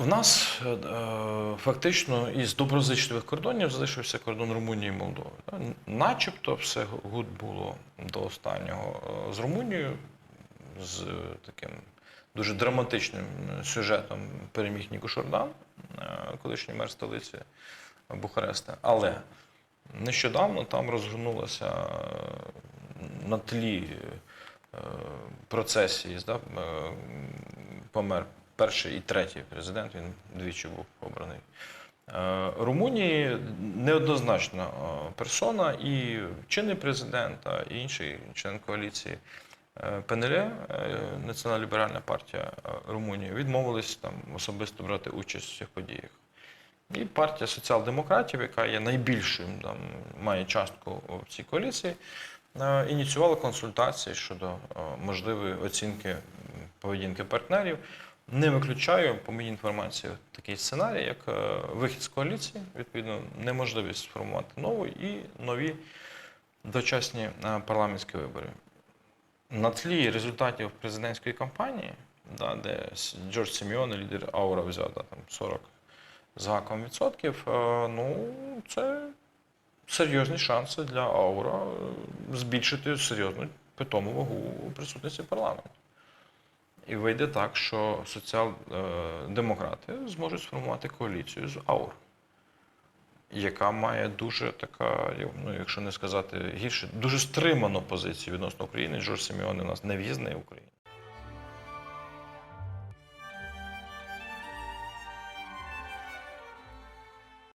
В нас е, е, фактично із доброзичливих кордонів залишився кордон Румунії і Молдови. Начебто все гуд було до останнього Е, з Румунією, з таким дуже драматичним сюжетом переміг Ніко Шордан, е, колишній мер столиці Бухареста. Але нещодавно там розгорнулася на тлі процесії, помер перший і третій президент, він двічі був обраний. Е, Румунії неоднозначна е, персона, і чинний президент, і інший член коаліції е, ПНЛ, е, Націонал-ліберальна партія Румунії, відмовились там особисто брати участь в цих подіях. І партія соціал-демократів, яка є найбільшим, там, має частку в цій коаліції, ініціювала консультації щодо можливої оцінки поведінки партнерів. Не виключаю, по моїй інформації, такий сценарій, як е, вихід з коаліції, відповідно, неможливість сформувати нову і нові дочасні е, парламентські вибори. На тлі результатів президентської кампанії, да, де Джордж Сіміоне, лідер Аура, взяв да, там 40 з гаком відсотків, е, ну, це серйозні шанси для Аура збільшити серйозну питому вагу присутності парламенту. І вийде так, що соціал-демократи зможуть сформувати коаліцію з Аур, яка має дуже така, ну якщо не сказати гірше, дуже стриману позицію відносно України. Джордж Сіміоне у нас не в'їзний в Україні.